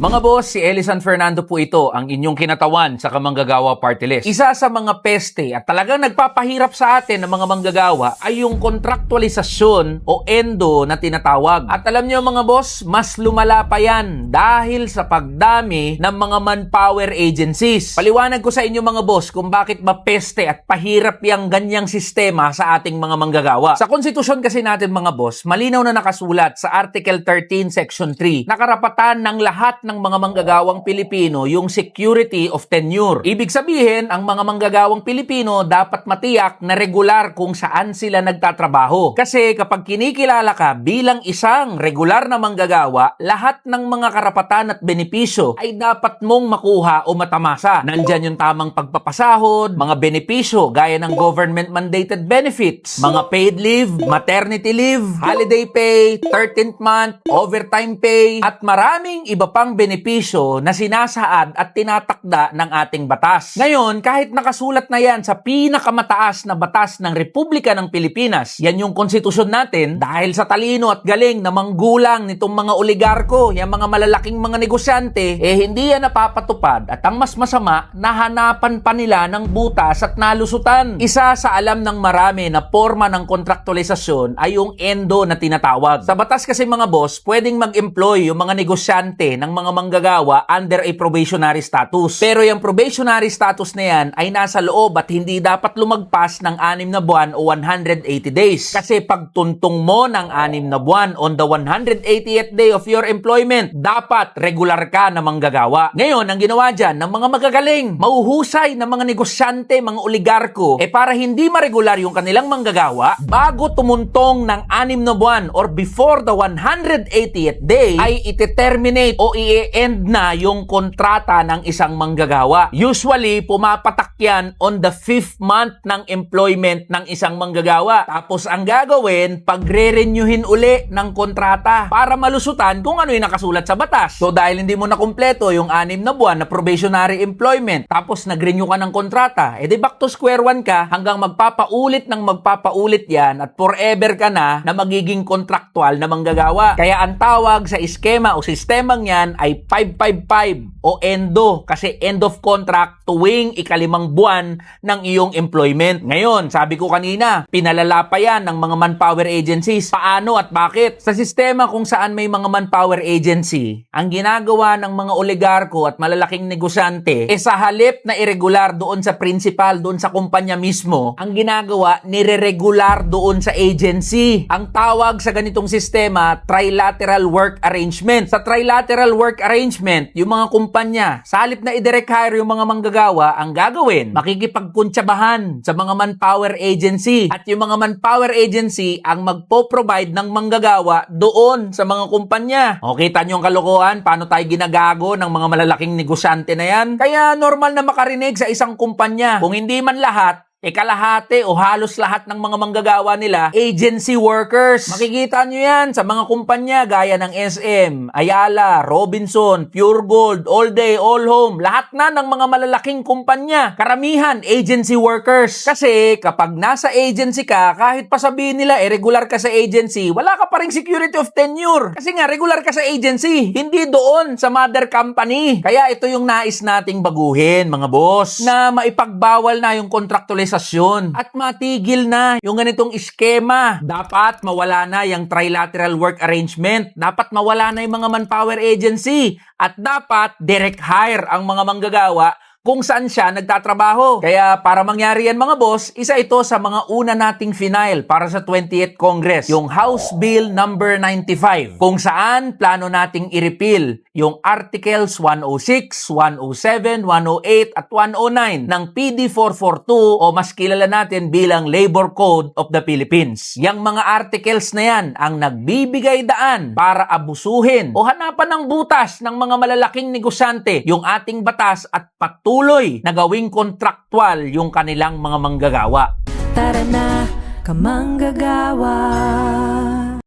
Mga boss, si Elisan Fernando po ito, ang inyong kinatawan sa Kamanggagawa Party List. Isa sa mga peste at talagang nagpapahirap sa atin ng mga manggagawa ay yung kontraktualisasyon o endo na tinatawag. At alam niyo mga boss, mas lumala pa yan dahil sa pagdami ng mga manpower agencies. Paliwanag ko sa inyo mga boss kung bakit ba peste at pahirap yung ganyang sistema sa ating mga manggagawa. Sa konstitusyon kasi natin mga boss, malinaw na nakasulat sa Article 13 Section 3 na karapatan ng lahat ng mga manggagawang Pilipino yung security of tenure. Ibig sabihin, ang mga manggagawang Pilipino dapat matiyak na regular kung saan sila nagtatrabaho. Kasi kapag kinikilala ka bilang isang regular na manggagawa, lahat ng mga karapatan at benepisyo ay dapat mong makuha o matamasa. Nandyan yung tamang pagpapasahod, mga benepisyo gaya ng government mandated benefits, mga paid leave, maternity leave, holiday pay, 13th month, overtime pay, at maraming iba pang benepisyo na sinasaad at tinatakda ng ating batas. Ngayon, kahit nakasulat na yan sa pinakamataas na batas ng Republika ng Pilipinas, yan yung konstitusyon natin, dahil sa talino at galing na manggulang nitong mga oligarko, yung mga malalaking mga negosyante, eh hindi yan napapatupad at ang mas masama, nahanapan pa nila ng butas at nalusutan. Isa sa alam ng marami na forma ng kontraktualisasyon ay yung endo na tinatawag. Sa batas kasi mga boss, pwedeng mag-employ yung mga negosyante ng mga manggagawa under a probationary status. Pero yung probationary status na yan ay nasa loob at hindi dapat lumagpas ng 6 na buwan o 180 days. Kasi pag tuntong mo ng 6 na buwan on the 180th day of your employment, dapat regular ka na manggagawa. Ngayon, ang ginawa dyan ng mga magagaling, mauhusay ng mga negosyante, mga oligarko, eh para hindi maregular yung kanilang manggagawa, bago tumuntong ng 6 na buwan or before the 180th day, ay ite-terminate o i-end na yung kontrata ng isang manggagawa. Usually, pumapatak yan on the fifth month ng employment ng isang manggagawa. Tapos ang gagawin, pagre-renewin uli ng kontrata para malusutan kung ano yung nakasulat sa batas. So dahil hindi mo na kumpleto yung anim na buwan na probationary employment, tapos nag-renew ka ng kontrata, edi back to square one ka hanggang magpapaulit ng magpapaulit yan at forever ka na na magiging kontraktual na manggagawa. Kaya ang tawag sa eskema o sistemang yan ay 555 o ENDO kasi end of contract tuwing ikalimang buwan ng iyong employment. Ngayon, sabi ko kanina, pinalala yan ng mga manpower agencies. Paano at bakit? Sa sistema kung saan may mga manpower agency, ang ginagawa ng mga oligarko at malalaking negosyante, eh sa halip na irregular doon sa principal, doon sa kumpanya mismo, ang ginagawa, nire-regular doon sa agency. Ang tawag sa ganitong sistema, trilateral work arrangement. Sa trilateral work arrangement, yung mga kumpanya, sa na i-direct hire yung mga manggagawa, ang gagawin, makikipagkuntsabahan sa mga manpower agency. At yung mga manpower agency ang magpo-provide ng manggagawa doon sa mga kumpanya. O kita nyo ang kalokohan, paano tayo ginagago ng mga malalaking negosyante na yan? Kaya normal na makarinig sa isang kumpanya. Kung hindi man lahat, e kalahati o halos lahat ng mga manggagawa nila, agency workers. Makikita nyo yan sa mga kumpanya gaya ng SM, Ayala, Robinson, Pure Gold, All Day, All Home, lahat na ng mga malalaking kumpanya. Karamihan, agency workers. Kasi kapag nasa agency ka, kahit pa sabihin nila, eh, regular ka sa agency, wala ka pa rin security of tenure. Kasi nga, regular ka sa agency, hindi doon sa mother company. Kaya ito yung nais nating baguhin, mga boss, na maipagbawal na yung contractualization at matigil na yung ganitong iskema. Dapat mawala na yung trilateral work arrangement. Dapat mawala na yung mga manpower agency. At dapat direct hire ang mga manggagawa kung saan siya nagtatrabaho. Kaya para mangyari yan mga boss, isa ito sa mga una nating final para sa 20th Congress, yung House Bill number 95, kung saan plano nating i-repeal yung Articles 106, 107, 108 at 109 ng PD 442 o mas kilala natin bilang Labor Code of the Philippines. Yang mga articles na yan ang nagbibigay daan para abusuhin o hanapan ng butas ng mga malalaking negosyante yung ating batas at patuloy na gawing kontraktual yung kanilang mga manggagawa. Tara na, kamanggagawa